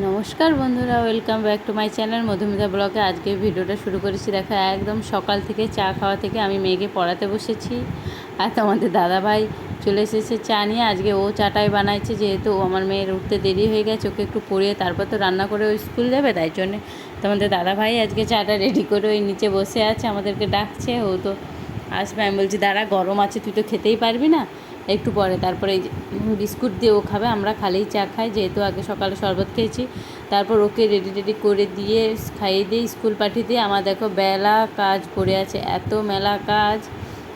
নমস্কার বন্ধুরা welcome back to my channel Madhumita ব্লগে। আজকে ভিডিওটা শুরু করেছি, দেখা, একদম সকাল থেকে চা খাওয়া থেকে আমি মেয়েকে পড়াতে বসেছি। আর তোমাদের দাদাভাই চলে এসেছে চা নিয়ে। আজকে ও চাটাই বানাইছে, যেহেতু ও আমার মেয়ের উঠতে দেরি হয়ে গেছে, ওকে একটু পড়িয়ে তারপর তো রান্না করে ওই স্কুল যাবে, তাই জন্যে তোমাদের দাদাভাই আজকে চাটা রেডি করে ওই নিচে বসে আছে, আমাদেরকে ডাকছে। ও তো আসবে, আমি বলছি, দাঁড়া, গরম আছে, তুই তো খেতেই পারবি না। একটু পরে। তারপরে বিস্কুট দিয়ে ও খাবে, আমরা খালেই চা খাই, যেহেতু আগে সকালে শরবত খেয়েছি। তারপর ওকে রেডি রেডি করে দিয়ে খাইয়ে দিয়ে স্কুল পাঠিয়ে দিয়ে আমার দেখো বেলা কাজ পড়ে আছে, এত মেলা কাজ।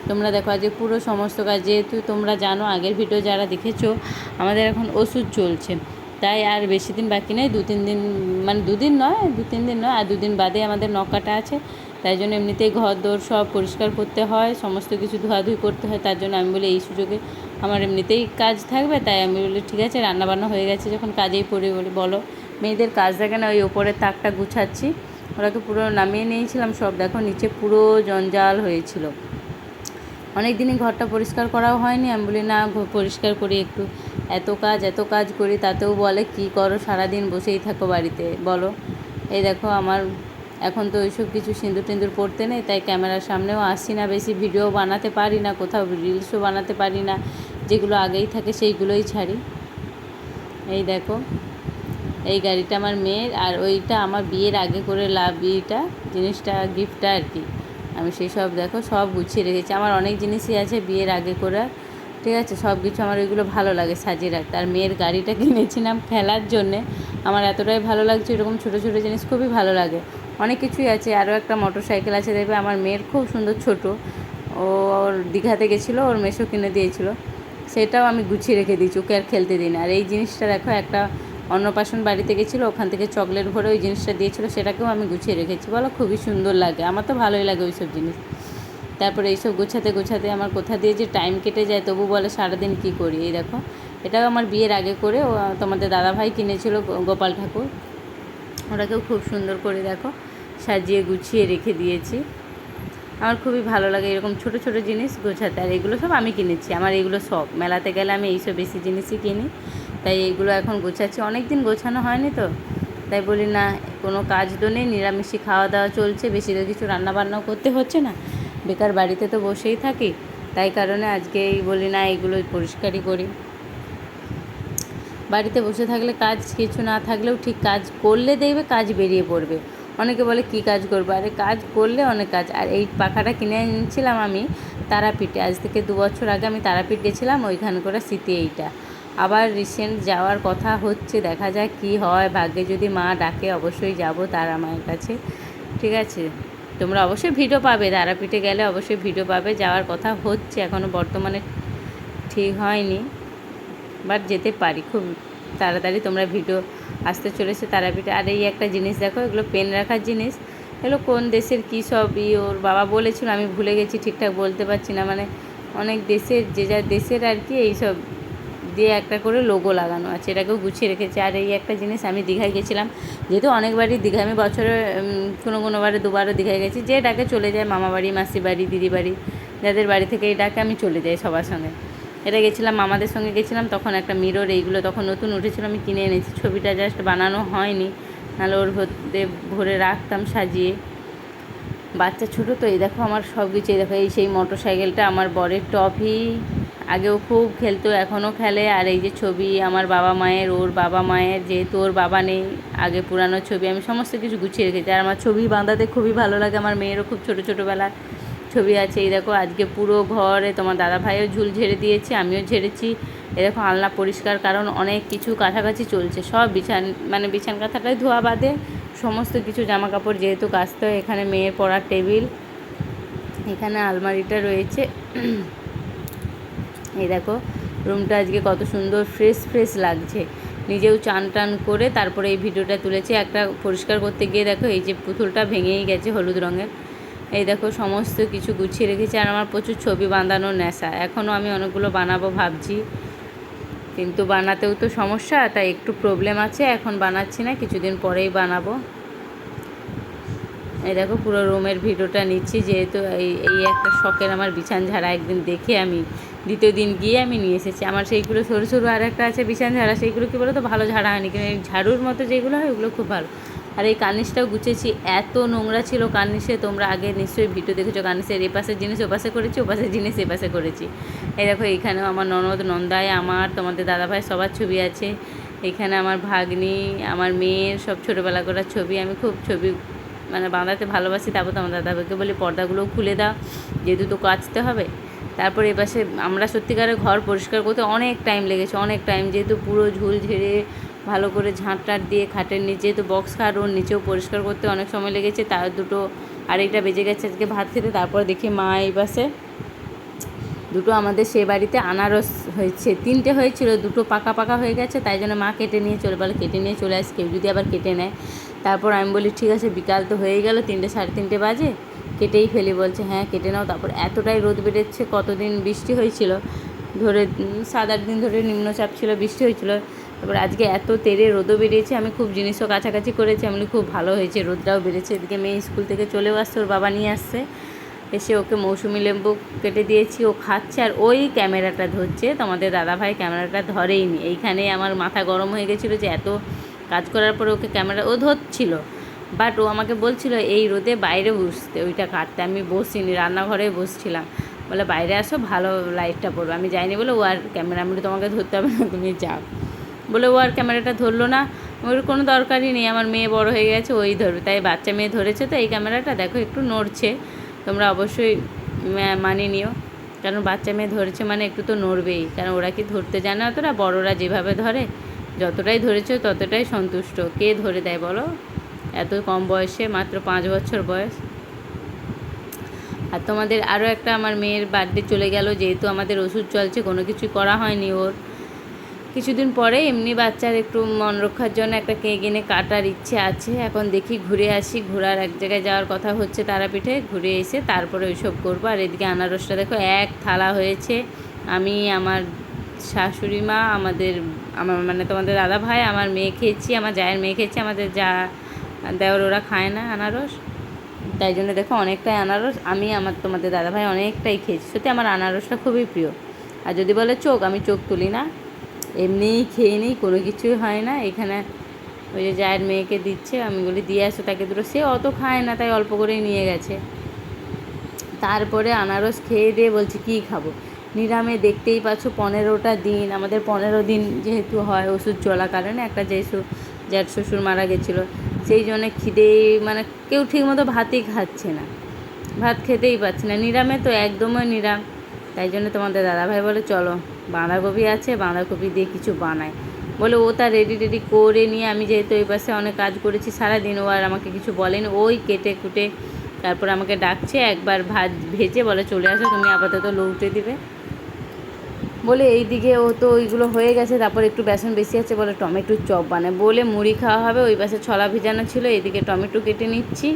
তোমরা দেখো আজকে পুরো সমস্ত কাজ, যেহেতু তোমরা জানো, আগের ভিডিও যারা দেখেছ, আমাদের এখন ওষুধ চলছে। তাই আর বেশি দিন বাকি নেই দু তিন দিন মানে দুদিন নয় দু তিন দিন নয়, আর দুদিন বাদে আমাদের নকাটা আছে। তাই জন্য এমনিতেই ঘর দোর সব পরিষ্কার করতে হয়, সমস্ত কিছু ধোয়াধুয়ি করতে হয়, তার জন্য আমি বলি এই সুযোগে আমার এমনিতেই কাজ থাকবে, তাই আমি বলি ঠিক আছে, রান্নাবান্না হয়ে গেছে, যখন কাজেই পড়ে বলি, বলো। মেয়েদের কাজ থাকে না, ওই ওপরের তাকটা গুছাচ্ছি ওরাকে পুরো নামিয়ে নিয়েছিলাম, সব দেখো নিচে পুরো জঞ্জাল হয়েছিল। অনেক দিনই ঘরটা পরিষ্কার করাও হয়নি, আমি বলি না পরিষ্কার করি একটু। এত কাজ এত কাজ করি, তাতেও বলে কি করো, সারাদিন বসেই থাকো বাড়িতে, বলো। এই দেখো আমার এখন তো ওইসব কিছু সিঁদুর টিন্দুর পড়তে নেই, তাই ক্যামেরার সামনেও আসি না, বেশি ভিডিও বানাতে পারি না, কোথাও রিলসও বানাতে পারি না, যেগুলো আগেই থাকে সেইগুলোই ছাড়ি। এই দেখো, এই গাড়িটা আমার মেয়ের আর ওইটা আমার বিয়ের আগে করে লাভ, ইটা জিনিসটা, গিফটটা আর কি। আমি সেই সব দেখো, সব গুছিয়ে রেখেছি, আমার অনেক জিনিসই আছে বিয়ের আগে করে, ঠিক আছে? সব কিছু আমার ওইগুলো ভালো লাগে সাজিয়ে রাখতে। আর মেয়ের গাড়িটা কিনেছিলাম খেলার জন্যে, আমার এতটাই ভালো লাগছে, এরকম ছোটো ছোটো জিনিস খুবই ভালো লাগে। অনেক কিছুই আছে। আরও একটা মোটর সাইকেল আছে দেখবে, আমার মেয়ের খুব সুন্দর ছোট। ও ওর দীঘাতে গেছিল, ওর মেশো কিনে দিয়েছিল। সেটাও আমি গুছিয়ে রেখে দিয়েছি, ওকে আর খেলতে দিই না। আর এই জিনিসটা দেখো, একটা অন্নপ্রাশন বাড়িতে গেছিল, ওখান থেকে চকলেট ভরে ওই জিনিসটা দিয়েছিলো, সেটাকেও আমি গুছিয়ে রেখেছি। বলো, খুবই সুন্দর লাগে। আমার তো ভালোই লাগে ওই সব জিনিস। তারপরে এইসব গোছাতে গোছাতে আমার কোথা দিয়ে যে টাইম কেটে যায়, তবু বলে সারাদিন কী করি? এই দেখো, এটাও আমার বিয়ের আগে করে তোমাদের দাদাভাই কিনেছিল, গোপাল ঠাকুর। ওটাকেও খুব সুন্দর করে দেখো। সাজিয়ে গুছিয়ে রেখে দিয়েছি। আমার খুবই ভালো লাগে এরকম ছোট ছোট জিনিস গোছাতে। আর এগুলো সব আমি কিনেছি। আমার এগুলো সব মেলাতে গেলে আমি এইসব বেশি জিনিসই কিনি। তাই এইগুলো এখন গোছাচ্ছি। অনেক দিন গোছানো হয়নি তো। তাই বলি না, কোনো কাজ তো নেই। নিরামিষই খাওয়া দাওয়া চলছে। বেশি তো কিছু রান্নাবান্নাও করতে হচ্ছে না। বেকার বাড়িতে তো বসেই থাকি। তাই কারণে আজকে বলি না এইগুলো পরিষ্কারই করি। বাড়িতে বসে থাকলে কাজ, কিছু না থাকলেও ঠিক কাজ করলে দেখবে কাজ বেরিয়ে পড়বে। অনেকে বলে, কি কাজ করব? আরে, কাজ করলে অনেক কাজ। আর এই পাখাটা কিনে এনেছিলাম আমি তারাপীঠে। আজ থেকে দু বছর আগে আমি তারাপীঠ গেছিলাম, ওইখান করে স্মৃতি এইটা। আবার রিসেন্ট যাওয়ার কথা হচ্ছে, দেখা যাক কি হয়। ভাগ্যে যদি মা ডাকে, অবশ্যই যাব তারা মায়ের কাছে। ঠিক আছে? তোমরা অবশ্যই ভিডিও পাবে। তারাপীঠে গেলে অবশ্যই ভিডিও পাবে। যাওয়ার কথা হচ্ছে এখনও বর্তমানে ঠিক হয়নি। বাট যেতে পারি। খুব তাড়াতাড়ি তোমরা ভিডিও আসতে চলেছে তারাপীঠে। আর এই একটা জিনিস দেখো, এগুলো পেন রাখার জিনিস। এগুলো কোন দেশের কী সব ই, ওর বাবা বলেছিল, আমি ভুলে গেছি, ঠিকঠাক বলতে পারছি না। মানে অনেক দেশের, যে যার দেশের আর কি এইসব দিয়ে একটা করে লোগো লাগানো আছে, এটাকেও গুছিয়ে রেখেছে। আর এই একটা জিনিস আমি দীঘায় গেছিলাম, যেহেতু অনেকবারই দীঘা আমি বছরে কোনো কোনো বারে দুবারও দীঘায় গেছি। যে ডাকে চলে যায় মামা বাড়ি মাসি বাড়ি দিদি বাড়ি যাদের বাড়ি থেকে এই ডাকে আমি চলে যাই সবার সঙ্গে। এটা গেছিলাম, মামাদের সঙ্গে গেছিলাম, তখন একটা মিরর এইগুলো তখন নতুন উঠেছিল, আমি কিনে এনেছি। ছবিটা জাস্ট বানানো হয়নি, নাহলে ওর ভরে ভরে রাখতাম সাজিয়ে। বাচ্চা ছোটো তো, এই দেখো আমার সব কিছু, এই দেখো এই সেই মোটর সাইকেলটা আমার বরের টপি। আগেও খুব খেলতো, এখনও খেলে। আর এই যে ছবি আমার বাবা মায়ের, ওর বাবা মায়ের, যেহেতু ওর বাবা নেই, আগে পুরানো ছবি, আমি সমস্ত কিছু গুছিয়ে রেখেছি। আর আমার ছবি বাঁধাতে খুবই ভালো লাগে, আমার মেয়েরও খুব ছোটো ছোটোবেলা ছবি আছে, এই দেখো আজকে পুরো ঘরে তোমার দাদা ভাইও ঝুল ঝেড়ে দিয়েছে, আমিও ঝেড়েছি। এ দেখো আলনা পরিষ্কার, কারণ অনেক কিছু কাছাকাছি চলছে, সব বিছান মানে বিছান কাঁথাটাই ধোয়া বাদে, সমস্ত কিছু জামা কাপড় যেহেতু কাচতে হয়, এখানে মেয়ের পড়ার টেবিল, এখানে আলমারিটা রয়েছে। এই দেখো, রুমটা আজকে কত সুন্দর ফ্রেশ ফ্রেশ লাগছে। নিজেও চান টান করে তারপরে এই ভিডিওটা তুলেছি, একটা পরিষ্কার করতে গিয়ে দেখো এই যে পুতুলটা ভেঙেই গেছে হলুদ রঙের। এই দেখো, সমস্ত কিছু গুছিয়ে রেখেছি আর আমার প্রচুর ছবি বাঁধানোর নেশা। এখনও আমি অনেকগুলো বানাবো ভাবছি। কিন্তু বানাতেও তো সমস্যা, তাই একটু প্রবলেম আছে। এখন বানাচ্ছি না, কিছুদিন পরেই বানাবো। এই দেখো, পুরো রুমের ভিডিওটা নিচ্ছি, যেহেতু এই এই একটা শখের আমার বিছান ঝাড়া একদিন দেখে আমি, দ্বিতীয় দিন গিয়ে আমি নিয়ে এসেছি। আমার সেইগুলো সরু সরু আর একটা আছে বিছান ঝাড়া, সেইগুলো কী বলো তো ভালো ঝাড়া হয়নি, কিন্তু ঝাড়ুর মতো যেগুলো হয়, ওগুলো খুব ভালো। আর এই কার্নিশটাও গুছেছি। এত নোংরা ছিল কার্নিশে, তোমরা আগে নিশ্চয়ই ভিডিও দেখেছ কার্নিশের এ পাশের জিনিস, ও পাশে করেছি, ও পাশের জিনিস, এ পাশে করেছি। এই দেখো এইখানেও আমার ননদ নন্দায় আমার, তোমাদের দাদাভাই, সবার ছবি আছে। এখানে আমার ভাগ্নি, আমার মেয়ের সব ছোটোবেলা করার ছবি। আমি খুব ছবি মানে বাঁধাতে ভালোবাসি, তারপর তো আমার দাদাভাইকে বলি, পর্দাগুলো খুলে দাও, যেহেতু তো কাচতে হবে। তারপর এপাশে আমরা সত্যিকারের ঘর পরিষ্কার করতে অনেক টাইম লেগেছে, অনেক টাইম যেহেতু পুরো ঝুল ঝেড়ে ভালো করে ঝাঁট টাট দিয়ে খাটের নিচে তো বক্স খাট, ওর নিচেও পরিষ্কার করতে অনেক সময় লেগেছে, তার দুটো আরেকটা বেজে গেছে আজকে ভাত খেতে, তারপর দেখি মা এই পাশে। দুটো আমাদের সে বাড়িতে আনারস হয়েছে, তিনটে হয়েছিল, দুটো পাকা পাকা হয়ে গেছে, তাই জন্য মা কেটে নিয়ে চলে, বলে কেটে নিয়ে চলে আসে, কেউ যদি আবার কেটে নেয়। তারপর আমি বলি, ঠিক আছে, বিকাল তো হয়ে গেল, তিনটে সাড়ে তিনটে বাজে। কেটেই ফেলি, বলছে হ্যাঁ কেটে নাও। তারপর এতটাই রোদ বেড়েছে, কতদিন বৃষ্টি হয়েছিল, ধরে সাত আট দিন ধরে নিম্নচাপ ছিল, বৃষ্টি হয়েছিল। তারপর আজকে এত তেরে রোদও বেরিয়েছে, আমি খুব জিনিসও কাছাকাছি করেছি, আমি খুব ভালো হয়েছে, রোদটাও বেড়েছে, এদিকে মেয়ে স্কুল থেকে চলেও আসছে, ওর বাবা নিয়ে আসছে। এসে ওকে মৌসুমি লেম্বু কেটে দিয়েছি, ও খাচ্ছে, আর ওই ক্যামেরাটা ধরছে, তোমাদের দাদাভাই ক্যামেরাটা ধরেইনি। এইখানে আমার মাথা গরম হয়ে গেছিল যে এত কাজ করার পরে ওকে ক্যামেরা, ও ধরছিল বাট ও আমাকে বলছিল, এই রোদে বাইরে বসতে, ওইটা কাটতে। আমি বসিনি, রান্নাঘরে বসছিলাম। বলে, বাইরে আসো, ভালো লাইটটা পড়বে। আমি যাইনি বলে, ও আর ক্যামেরা, আমি তোমাকে ধরতে হবে না, তুমি যাও। বলে, ও আর ক্যামেরাটা ধরলো না। ওর কোনো দরকারই নেই, আমার মেয়ে বড় হয়ে গেছে, ওই ধরবে। তাই বাচ্চা মেয়ে ধরেছে তো, এই ক্যামেরাটা দেখো, একটু নড়ছে। তোমরা অবশ্যই মানিয়ে নিও। কারণ বাচ্চা মেয়ে ধরেছে মানে একটু তো নড়বেই। কারণ ওরা কি ধরতে জানে অতটা? বড়রা যেভাবে ধরে, যতটাই ধরেছে ততটাই সন্তুষ্ট। কে ধরে দেয় বলো? এত কম বয়সে, মাত্র পাঁচ বছর বয়স। আর তোমাদের আরও একটা আমার মেয়ের বার্থডে চলে গেল, যেহেতু আমাদের ওষুধ চলছে, কোনো কিছু করা হয়নি ওর। কিছুদিন পরে এমনি বাচ্চার একটু মন রক্ষার জন্য একটা কেক এনে কাটার ইচ্ছে আছে। এখন দেখি ঘুরে আসি, ঘোরার এক জায়গায় যাওয়ার কথা হচ্ছে তারাপীঠে, ঘুরে এসে তারপরে ওইসব করব। আর এদিকে আনারসটা দেখো, এক থালা হয়েছে। আমি, আমার শাশুড়ি মা, আমাদের, আমার মানে তোমাদের দাদা ভাই, আমার মেয়ে খেয়েছি, আমার জায়ের মেয়ে খেয়েছি, আমাদের যা দেওয়ার ওরা খায় না আনারস। তাই জন্য দেখো অনেকটাই আনারস। আমি, আমার তোমাদের দাদাভাই অনেকটাই খেয়েছি। সত্যি আমার আনারসটা খুবই প্রিয়। আর যদি বলে চোখ, আমি চোখ তুলি না। এমনিই খেয়ে নিই, কোনো কিছুই হয় না। এখানে ওই যে জায়ের মেয়েকে দিচ্ছে, আমি বলি, দিয়ে আসো তাকে দুটো। সে অত খায় না, তাই অল্প করেই নিয়ে গেছে। তারপরে আনারস খেয়ে দিয়ে বলছি, কী খাব? নিরামে দেখতেই পাচ্ছ, পনেরোটা দিন, আমাদের পনেরো দিন যেহেতু হয় ওষুধ চলা কারণে, একটা যেসু যার শ্বশুর মারা গেছিল। সেই জন্য খিদে মানে কেউ ঠিকমতো ভাতই খাচ্ছে না। ভাত খেতেই পাচ্ছে না। নিরামে তো একদমই নিরাম। তাই জন্য তোমাদের দাদাভাই বলে, চলো বাঁধাকপি আছে, বাঁধাকপি দিয়ে কিছু বানায়। বলে ও তা রেডি রেডি করে নিয়ে আমি যেহেতু এই পাশে অনেক কাজ করেছি, সারাদিন ও আর আমাকে কিছু বলেনি। ওই কেটে কুটে তারপর আমাকে ডাকছে, একবার ভাজ ভেজে বলে, চলে আসো, তুমি আপাতত লৌটে দিবে। বলে এই দিকে ও তো ওইগুলো হয়ে গেছে, তারপর একটু বেসন বেশি আছে, বলে টমেটোর চপ বানায়। বলে মুড়ি খাওয়া হবে, ওই পাশে ছলা ভিজানো ছিল এদিকে টমেটো কেটে নিচ্ছি।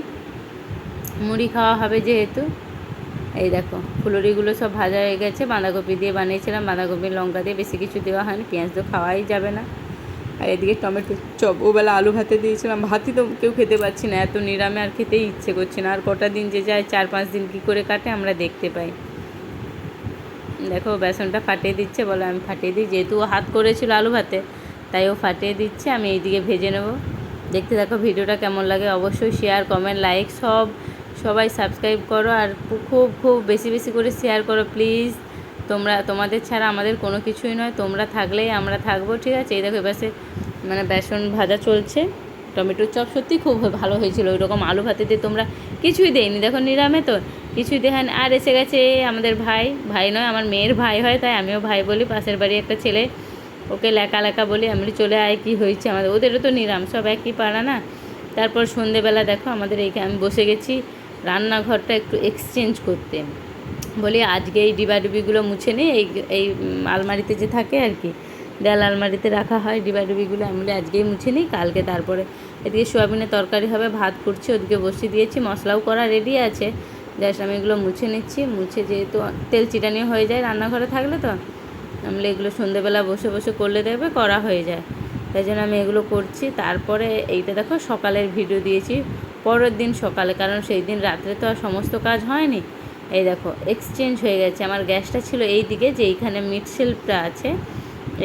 মুড়ি খাওয়া হবে যেহেতু। এই দেখো, ফুলুরিগুলো সব ভাজা হয়ে গেছে, বাঁধাকপি দিয়ে বানিয়েছিলাম, বাঁধাকপি, লঙ্কা দিয়ে বেশি কিছু দেওয়া হয়নি, পেঁয়াজ তো খাওয়াই যাবে না। আর এদিকে টমেটো চপ, ওবেলা আলু ভাতে দিয়েছিলাম, ভাতই তো কেউ খেতে পাচ্ছি না, এত নিরামে আর খেতেই ইচ্ছে করছে না, আর কটা দিন যে যায়, চার পাঁচ দিন কী করে কাটে আমরা দেখতে পাই। দেখো বেসনটা ফাটিয়ে দিচ্ছে, বলে আমি ফাটিয়ে দিই, যেহেতু ও হাত করেছিল আলু ভাতে, তাই ও ফাটিয়ে দিচ্ছে, আমি এইদিকে ভেজে নেব। দেখতে দেখো ভিডিওটা কেমন লাগে অবশ্যই শেয়ার কমেন্ট লাইক সব সবাই সাবস্ক্রাইব করো আর খুব খুব বেশি বেশি করে শেয়ার করো প্লিজ তোমরা, তোমাদের ছাড়া আমাদের কোনো কিছুই নয়। তোমরা থাকলেই আমরা থাকব, ঠিক আছে? এই দেখো, এবারে মানে বেসন ভাজা চলছে। টমেটোর চপ সত্যি খুব ভালো হয়েছিল ওই রকম আলু ভাতে দিয়ে তোমরা কিছুই দেয়নি। দেখো, নিরামে তো, কিছুই দেখান আর এসে গেছে আমাদের ভাই। ভাই নয়, আমার মেয়ের ভাই হয়, তাই আমিও ভাই বলি। পাশের বাড়ি একটা ছেলে, ওকে লেখা লেখা বলি। আমি চলে আয়, কী হয়েছে? আমাদের, ওদেরও তো নিরাম, সব একই পাড়া না? তারপর সন্ধেবেলা দেখো, আমাদের এইখানে আমি বসে গেছি। রান্নাঘরটা একটু এক্সচেঞ্জ করতে। বলি, আজকে এই ডিবা ডিবাডুবিগুলো মুছে নিই এই এই আলমারিতে যে থাকে আর কি, দেয়াল আলমারিতে রাখা হয় ডিবা ডিবাডুবিগুলো আমি বলি, আজকেই মুছে নিই, কালকে তারপরে এদিকে সোয়াবিনের তরকারি হবে, ভাত করছি, ওদিকে বসিয়ে দিয়েছি, মশলাও করা রেডি আছে। জাস্ট আমি এগুলো মুছে নিচ্ছি, মুছে যেহেতু তেল চিটানি হয়ে যায় রান্নাঘরে থাকলে তো, আমি বলি, এগুলো সন্ধেবেলা বসে বসে করলে দেখবে করা হয়ে যায়। তাই জন্য আমি এগুলো করছি, তারপরে এইটা দেখো, সকালের ভিডিও দিয়েছি পরের দিন সকালে, কারণ সেই দিন রাত্রে তো আর সমস্ত কাজ হয়নি। এই দেখো এক্সচেঞ্জ হয়ে গেছে। আমার গ্যাসটা ছিল এই দিকে, যে এইখানে মিট শেল্ফটা আছে,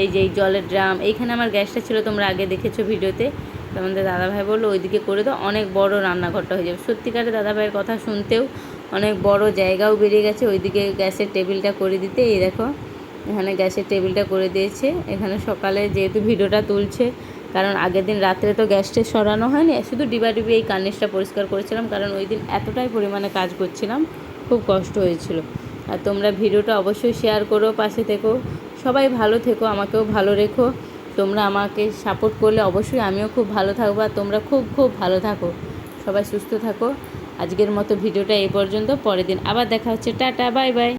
এই যে এই জলের ড্রাম, এইখানে আমার গ্যাসটা ছিল, তোমরা আগে দেখেছ ভিডিওতে। তো আমাদের দাদাভাই বলল, ওইদিকে করে দাও। অনেক বড় রান্নাঘরটা হয়ে যাবে। সত্যিকারে দাদাভাইয়ের কথা শুনতেও অনেক বড় জায়গাও বেরিয়ে গেছে। ওইদিকে গ্যাসের টেবিলটা করে দিতে, এই দেখো, এখানে গ্যাসের টেবিলটা করে দিয়েছে। এখানে সকালে যেহেতু ভিডিওটা তুলছে কারণ আগের দিন রাত্রে তো গ্যাসটা সরানো হয়নি, শুধু ডিবা ডিবি এই কার্নিশটা পরিষ্কার করেছিলাম, কারণ ওই দিন এতটাই পরিমাণে কাজ করছিলাম, খুব কষ্ট হয়েছিল। আর তোমরা ভিডিওটা অবশ্যই শেয়ার করো, পাশে থেকো, সবাই ভালো থেকো, আমাকেও ভালো রেখো, তোমরা আমাকে সাপোর্ট করলে অবশ্যই আমিও খুব ভালো থাকব, আর তোমরা খুব খুব ভালো থাকো, সবাই সুস্থ থাকো, আজকের মতো ভিডিওটা এই পর্যন্ত, পরের দিন আবার দেখা হচ্ছে, টাটা বাই বাই